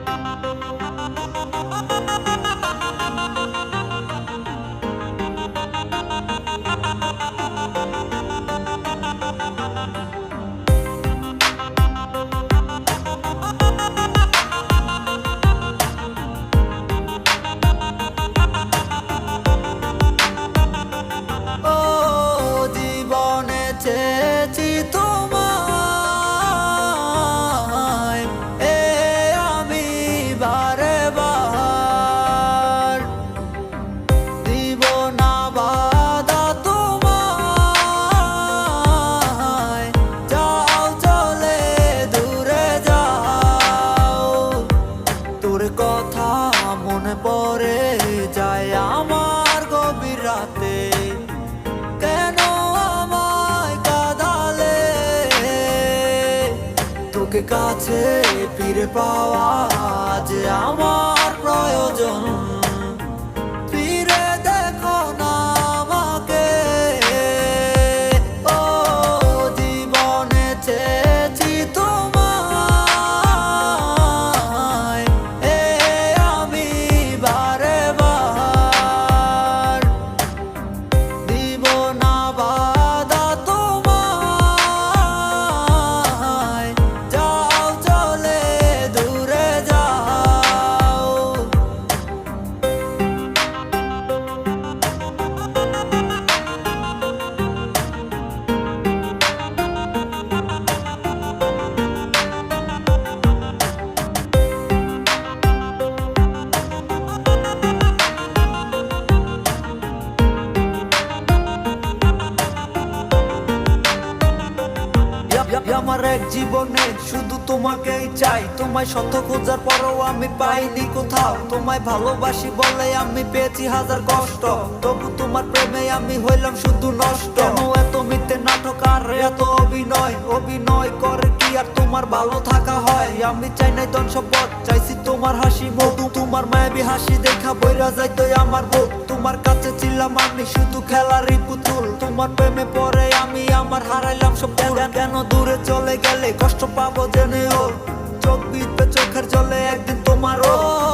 ও কাছে ফিরে পাওয়া আমার এক জীবনে শুধু তোমাকেই চাই। তোমায় শত খোঁজার পরও আমি পাইনি কোথাও। তোমায় ভালোবাসি বলে আমি পেয়েছি হাজার কষ্ট। তবু তোমার প্রেমে আমি হইলাম শুধু নষ্ট। এত মিথ্যে নাটক আর এত অভিনয়? অভিনয় করে কি আর তোমার ভালো থাকা হয়? আমি চাই নাই ধন সম্পদ, চাইছি তোমার হাসি মধু তোমার মায়াবী হাসি দেখা বইরা যাইতো আমার বোধ। তোমার কাছে ছিলাম আমি শুধু খেলারই পুতুল। তোমার প্রেমে পরে আমি আমার হারাইলাম সব কেন দূরে চলে গেলে কষ্ট পাবো জেনে ও? চোখ বিদবে চোখের জলে একদিন তোমার ও।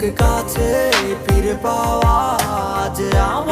তোকে কাছে ফিরে পাওয়া আজ আমার